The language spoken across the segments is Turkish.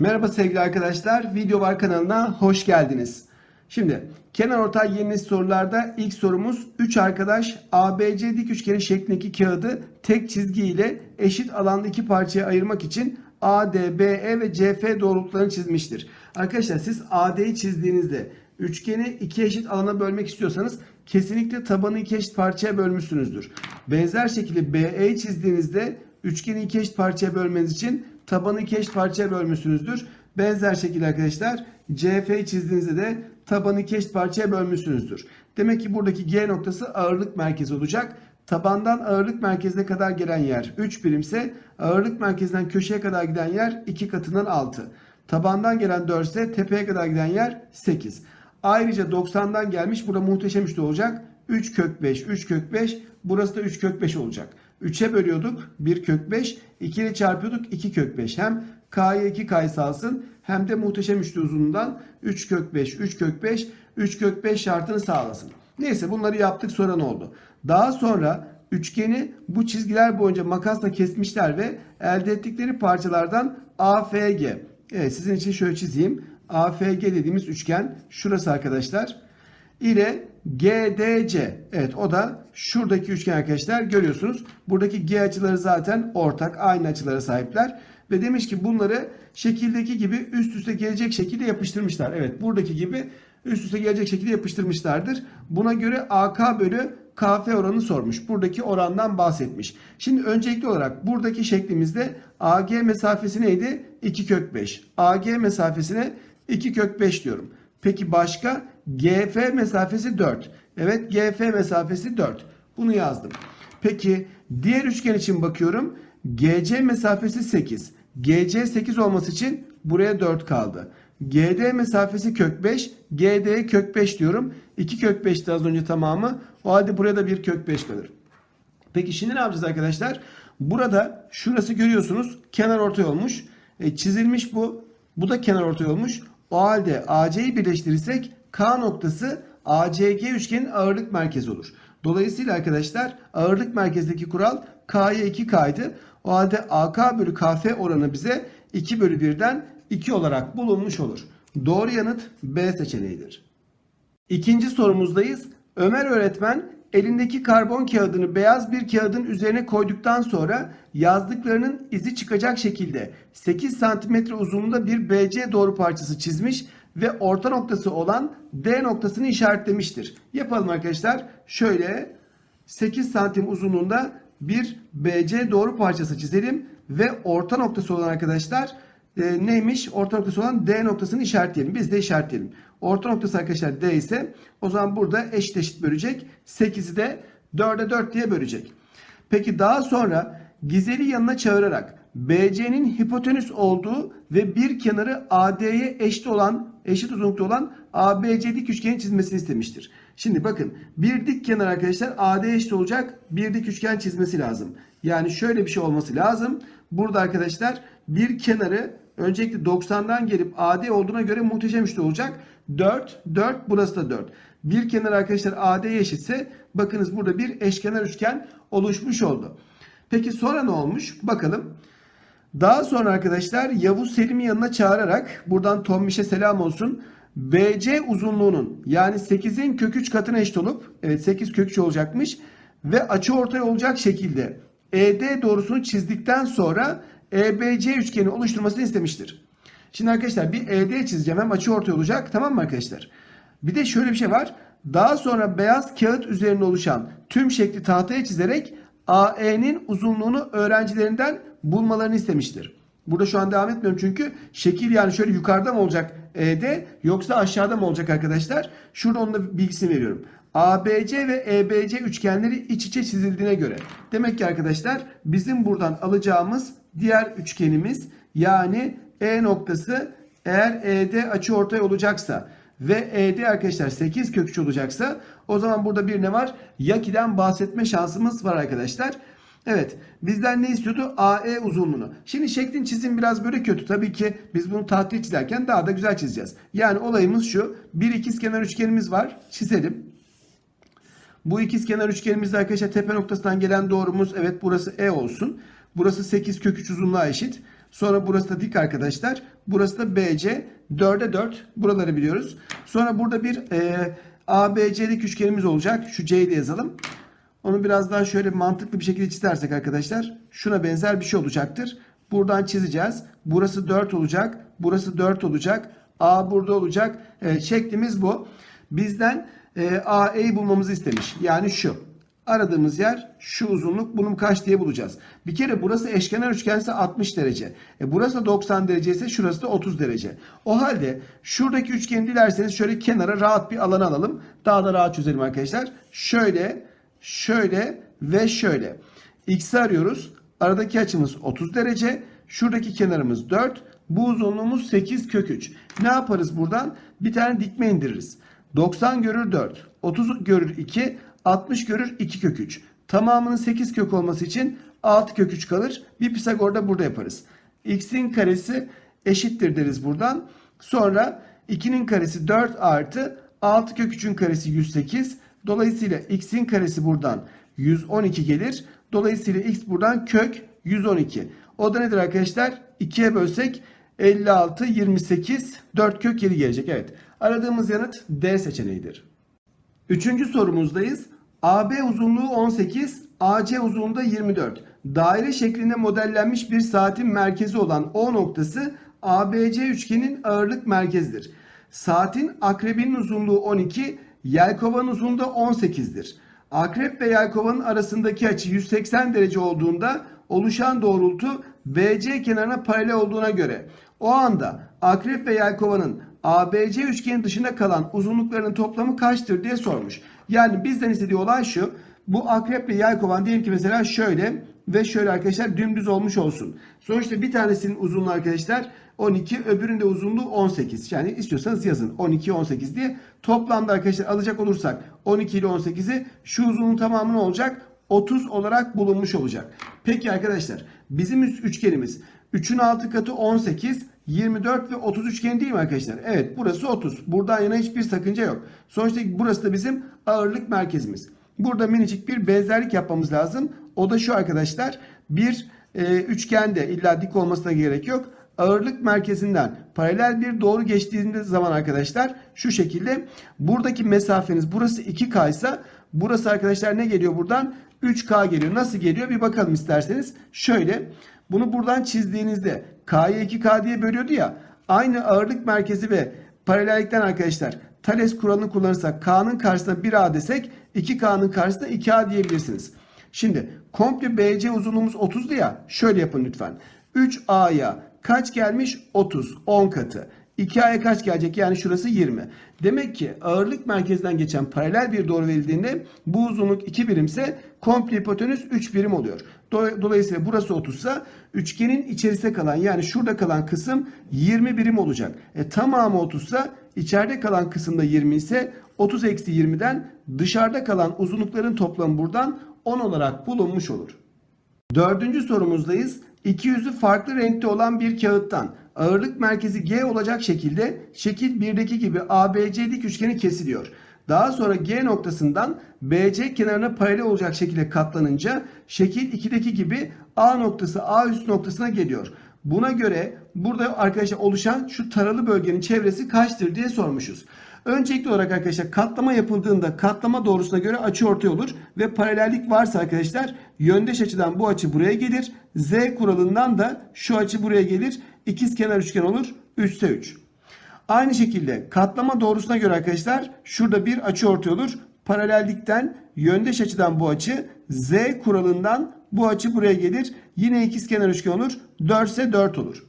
Merhaba sevgili arkadaşlar. Video var kanalına hoş geldiniz. Şimdi kenar ortay yeni nesil sorularda ilk sorumuz 3 arkadaş ABC dik üçgeni şeklindeki kağıdı tek çizgi ile eşit alanda iki parçaya ayırmak için AD, BE ve CF doğrultularını çizmiştir. Arkadaşlar siz AD'yi çizdiğinizde üçgeni iki eşit alana bölmek istiyorsanız kesinlikle tabanı iki eşit parçaya bölmüşsünüzdür. Benzer şekilde BE'yi çizdiğinizde üçgeni iki eşit parçaya bölmeniz için tabanı iki parçaya bölmüşsünüzdür. Benzer şekilde arkadaşlar CF'yi çizdiğinizde de tabanı iki parçaya bölmüşsünüzdür. Demek ki buradaki G noktası ağırlık merkezi olacak. Tabandan ağırlık merkezine kadar gelen yer 3 birimse ağırlık merkezinden köşeye kadar giden yer 2 katından 6. Tabandan gelen 4 ise tepeye kadar giden yer 8. Ayrıca 90'dan gelmiş burada muhteşem üçlü olacak. 3 kök 5, 3 kök 5. Burası da 3 kök 5 olacak. 3'e bölüyorduk 1 kök 5. 2 ile çarpıyorduk 2 kök 5. Hem K'ya 2 K sağlasın hem de muhteşem üçlü uzunluğundan 3 kök 5, 3 kök 5, 3 kök 5 şartını sağlasın. Neyse bunları yaptık sonra ne oldu? Daha sonra üçgeni bu çizgiler boyunca makasla kesmişler ve elde ettikleri parçalardan AFG. Evet sizin için şöyle çizeyim. AFG dediğimiz üçgen şurası arkadaşlar. ile GDC. Evet o da şuradaki üçgen arkadaşlar görüyorsunuz. Buradaki G açıları zaten ortak aynı açılara sahipler. Ve demiş ki bunları şekildeki gibi üst üste gelecek şekilde yapıştırmışlar. Evet buradaki gibi üst üste gelecek şekilde yapıştırmışlardır. Buna göre AK bölü KF oranı sormuş. Buradaki orandan bahsetmiş. Şimdi öncelikli olarak buradaki şeklimizde AG mesafesi neydi? 2 kök 5. AG mesafesine 2 kök 5 diyorum. Peki başka? GF mesafesi 4. Evet GF mesafesi 4. Bunu yazdım. Peki diğer üçgen için bakıyorum. GC mesafesi 8. GC 8 olması için buraya 4 kaldı. GD mesafesi kök 5. GD'ye kök 5 diyorum. 2 kök 5'ti az önce tamamı. O halde buraya da 1 kök 5 kalır. Peki şimdi ne yapacağız arkadaşlar? Burada şurası görüyorsunuz kenar ortay olmuş. E, çizilmiş bu. Bu da kenar ortay olmuş. O halde AC'yi birleştirirsek K noktası ACG üçgenin ağırlık merkezi olur. Dolayısıyla arkadaşlar ağırlık merkezdeki kural K'ya 2K'ydı. O halde AK bölü KF oranı bize 2 bölü 1'den 2 olarak bulunmuş olur. Doğru yanıt B seçeneğidir. İkinci sorumuzdayız. Ömer öğretmen elindeki karbon kağıdını beyaz bir kağıdın üzerine koyduktan sonra yazdıklarının izi çıkacak şekilde 8 santimetre uzunluğunda bir BC doğru parçası çizmiş orta noktası olan D noktasını işaretlemiştir. Yapalım arkadaşlar. Şöyle 8 santim uzunluğunda bir BC doğru parçası çizelim ve orta noktası olan arkadaşlar e, neymiş? Orta noktası olan D noktasını işaretleyelim. Biz de işaretleyelim. Orta noktası arkadaşlar D ise o zaman burada eşit eşit bölecek. 8'i de 4'e 4 diye bölecek. Peki daha sonra Gizel'i yanına çağırarak BC'nin hipotenüs olduğu ve bir kenarı AD'ye eşit olan eşit uzunlukta olan ABC dik üçgeni çizmesini istemiştir. Şimdi bakın bir dik kenar arkadaşlar AD eşit olacak bir dik üçgen çizmesi lazım. Yani şöyle bir şey olması lazım. Burada arkadaşlar bir kenarı öncelikle 90'dan gelip AD olduğuna göre muhteşem üçlü olacak. 4, 4 burası da 4. Bir kenar arkadaşlar AD'ye eşitse bakınız burada bir eşkenar üçgen oluşmuş oldu. Peki sonra ne olmuş? Bakalım. Daha sonra arkadaşlar Yavuz Selim'i yanına çağırarak buradan Tombiş'e selam olsun. BC uzunluğunun yani 8'in kök 3 katına eşit olup evet 8 kök 3 olacakmış ve açı ortay olacak şekilde ED doğrusunu çizdikten sonra EBC üçgeni oluşturmasını istemiştir. Şimdi arkadaşlar bir ED çizeceğim hem açı ortay olacak tamam mı arkadaşlar? Bir de şöyle bir şey var. Daha sonra beyaz kağıt üzerinde oluşan tüm şekli tahtaya çizerek AE'nin uzunluğunu öğrencilerinden bulmalarını istemiştir. Burada şu an devam etmiyorum çünkü şekil yani şöyle yukarıda mı olacak ED yoksa aşağıda mı olacak arkadaşlar? Şurada onun da bilgisini veriyorum. ABC ve EBC üçgenleri iç içe çizildiğine göre. Demek ki arkadaşlar bizim buradan alacağımız diğer üçgenimiz yani E noktası eğer ED açı ortay olacaksa ve ED arkadaşlar 8 kök 3 olacaksa o zaman burada bir ne var? Yaki'den bahsetme şansımız var arkadaşlar. Evet bizden ne istiyordu? AE uzunluğunu. Şimdi şeklin çizim biraz böyle kötü. Tabii ki biz bunu tahtaya çizerken daha da güzel çizeceğiz. Yani olayımız şu. Bir ikizkenar üçgenimiz var. Çizelim. Bu ikizkenar üçgenimizde arkadaşlar tepe noktasından gelen doğrumuz evet burası E olsun. Burası 8 kök 3 uzunluğa eşit. Sonra burası da dik arkadaşlar. Burası da BC. 4'e 4. Buraları biliyoruz. Sonra burada bir e, ABC'lik üçgenimiz olacak. Şu C'yi de yazalım. Onu biraz daha şöyle mantıklı bir şekilde çizersek arkadaşlar şuna benzer bir şey olacaktır. Buradan çizeceğiz. Burası 4 olacak. Burası 4 olacak. A burada olacak. Evet, şeklimiz bu. Bizden e, AE'yi bulmamızı istemiş. Yani şu. Aradığımız yer şu uzunluk. Bunun kaç diye bulacağız. Bir kere burası eşkenar üçgense 60 derece. E burası da 90 derece ise şurası da 30 derece. O halde şuradaki üçgeni dilerseniz şöyle kenara rahat bir alan alalım. Daha da rahat çözelim arkadaşlar. Şöyle, şöyle ve şöyle. X'i arıyoruz. Aradaki açımız 30 derece. Şuradaki kenarımız 4. Bu uzunluğumuz 8 kök 3. Ne yaparız buradan? Bir tane dikme indiririz. 90 görür 4. 30 görür 2. 60 görür 2 kök 3. Tamamının 8 kök olması için 6 kök 3 kalır. Bir Pisagor da burada yaparız. X'in karesi eşittir deriz buradan. Sonra 2'nin karesi 4 artı 6 kök 3'ün karesi 108. Dolayısıyla x'in karesi buradan 112 gelir. Dolayısıyla x buradan kök 112. O da nedir arkadaşlar? 2'ye bölsek 56, 28, 4 kök 7 gelecek. Evet. Aradığımız yanıt D seçeneğidir. Üçüncü sorumuzdayız. AB uzunluğu 18, AC uzunluğu da 24. Daire şeklinde modellenmiş bir saatin merkezi olan O noktası ABC üçgenin ağırlık merkezidir. Saatin akrebinin uzunluğu 12, yelkovanın uzunluğu da 18'dir. Akrep ve yelkovanın arasındaki açı 180 derece olduğunda oluşan doğrultu BC kenarına paralel olduğuna göre o anda akrep ve yelkovanın ABC üçgenin dışında kalan uzunluklarının toplamı kaçtır diye sormuş. Yani bizden istediği olay şu. Bu akreple yelkovan diyelim ki mesela şöyle ve şöyle arkadaşlar dümdüz olmuş olsun. Sonuçta bir tanesinin uzunluğu arkadaşlar 12 öbürünün de uzunluğu 18. Yani istiyorsanız yazın 12 18 diye. Toplamda arkadaşlar alacak olursak 12 ile 18'i şu uzunluğun tamamı ne olacak? 30 olarak bulunmuş olacak. Peki arkadaşlar bizim üçgenimiz 3'ün 6 katı 18, 24 ve 30 üçgeni değil mi arkadaşlar? Evet burası 30. Buradan yana hiçbir sakınca yok. Sonuçta burası da bizim ağırlık merkezimiz. Burada minicik bir benzerlik yapmamız lazım. O da şu arkadaşlar. Bir e, üçgende illa dik olmasına gerek yok. Ağırlık merkezinden paralel bir doğru geçtiğiniz zaman arkadaşlar şu şekilde buradaki mesafeniz burası 2K ise burası arkadaşlar ne geliyor buradan? 3K geliyor. Nasıl geliyor? Bir bakalım isterseniz. Şöyle bunu buradan çizdiğinizde K'yı 2K diye bölüyordu ya. Aynı ağırlık merkezi ve paralellikten arkadaşlar Thales kuralını kullanırsak K'nın karşısına 1A desek 2K'nın karşısına 2A diyebilirsiniz. Şimdi komple BC uzunluğumuz 30'du ya. Şöyle yapın lütfen. 3A'ya kaç gelmiş? 30. 10 katı. 2A'ya kaç gelecek? Yani şurası 20. Demek ki ağırlık merkezden geçen paralel bir doğru verildiğinde bu uzunluk 2 birimse komple hipotenüs 3 birim oluyor. Dolayısıyla burası 30 ise üçgenin içerisinde kalan yani şurada kalan kısım 20 birim olacak. E, tamamı 30 ise içeride kalan kısımda 20 ise 30 eksi 20'den dışarıda kalan uzunlukların toplamı buradan 10 olarak bulunmuş olur. Dördüncü sorumuzdayız. İki yüzü farklı renkte olan bir kağıttan ağırlık merkezi G olacak şekilde şekil 1'deki gibi ABC dik üçgeni kesiliyor. Daha sonra G noktasından BC kenarına paralel olacak şekilde katlanınca şekil 2'deki gibi A noktası A üst noktasına geliyor. Buna göre burada arkadaşlar oluşan şu taralı bölgenin çevresi kaçtır diye sormuşuz. Öncelikli olarak arkadaşlar katlama yapıldığında katlama doğrusuna göre açı ortaya olur ve paralellik varsa arkadaşlar yöndeş açıdan bu açı buraya gelir. Z kuralından da şu açı buraya gelir. İkiz kenar üçgen olur. 3'te 3. Aynı şekilde katlama doğrusuna göre arkadaşlar şurada bir açı ortaya olur. Paralellikten yöndeş açıdan bu açı Z kuralından bu açı buraya gelir. Yine ikiz kenar üçgen olur. 4 ise 4 olur.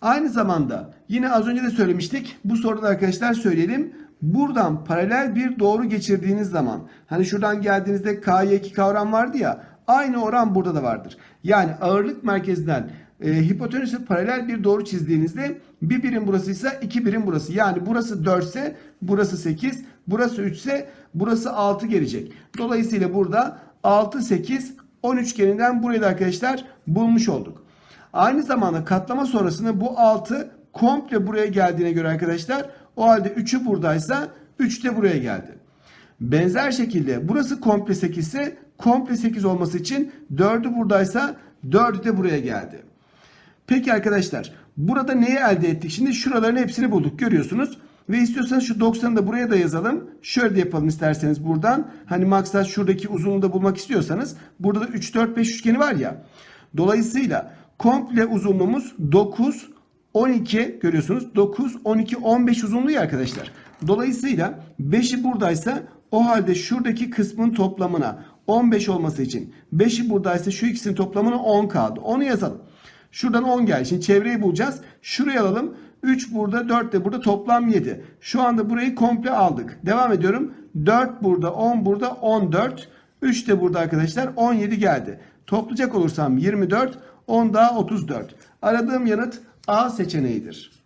Aynı zamanda yine az önce de söylemiştik. Bu soruda arkadaşlar söyleyelim. Buradan paralel bir doğru geçirdiğiniz zaman hani şuradan geldiğinizde K'ya 2 kavram vardı ya aynı oran burada da vardır. Yani ağırlık merkezinden e, hipotenüse paralel bir doğru çizdiğinizde bir birim burası ise iki birim burası. Yani burası 4 ise burası 8, burası 3 ise burası 6 gelecek. Dolayısıyla burada 6, 8, 10 üçgeninden burayı da arkadaşlar bulmuş olduk. Aynı zamanda katlama sonrasında bu 6 komple buraya geldiğine göre arkadaşlar o halde 3'ü buradaysa 3 de buraya geldi. Benzer şekilde burası komple 8 ise komple 8 olması için 4'ü buradaysa 4'ü de buraya geldi. Peki arkadaşlar burada neyi elde ettik? Şimdi şuraların hepsini bulduk görüyorsunuz. Ve istiyorsanız şu 90'ı da buraya da yazalım. Şöyle de yapalım isterseniz buradan. Hani maksat şuradaki uzunluğu da bulmak istiyorsanız. Burada da 3, 4, 5 üçgeni var ya. Dolayısıyla komple uzunluğumuz 9, 12 görüyorsunuz. 9, 12, 15 uzunluğu ya arkadaşlar. Dolayısıyla 5'i buradaysa o halde şuradaki kısmın toplamına 15 olması için 5'i buradaysa şu ikisinin toplamına 10 kaldı. Onu yazalım. Şuradan 10 geldi. Şimdi çevreyi bulacağız. Şuraya alalım. 3 burada 4 de burada toplam 7. Şu anda burayı komple aldık. Devam ediyorum. 4 burada 10 burada 14. 3 de burada arkadaşlar 17 geldi. Toplayacak olursam 24 10 daha 34. Aradığım yanıt A seçeneğidir.